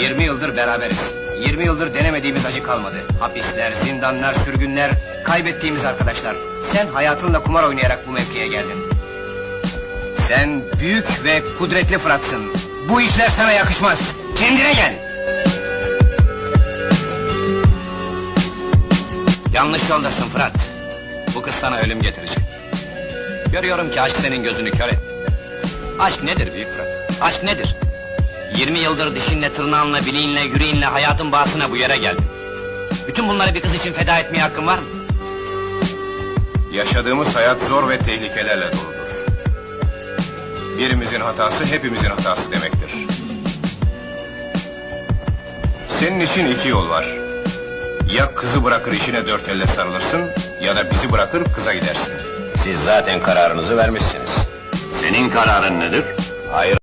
20 yıldır beraberiz. 20 yıldır denemediğimiz acı kalmadı. Hapisler, zindanlar, sürgünler, kaybettiğimiz arkadaşlar. Sen hayatınla kumar oynayarak bu mevkiye geldin. Sen büyük ve kudretli Fırat'sın. Bu işler sana yakışmaz. Kendine gel. Yanlış yoldasın Fırat. Bu kız sana ölüm getirecek. Görüyorum ki aşk senin gözünü kör etti. Aşk nedir büyük Fırat? Aşk nedir? 20 yıldır dişinle, tırnağınla, bileğinle, yüreğinle, hayatın bağısına bu yere geldin. Bütün bunları bir kız için feda etmeye hakkın var mı? Yaşadığımız hayat zor ve tehlikelerle doludur. Birimizin hatası hepimizin hatası demektir. Senin için iki yol var. Ya kızı bırakır işine dört elle sarılırsın ya da bizi bırakır kıza gidersin. Siz zaten kararınızı vermişsiniz. Senin kararın nedir? Hayır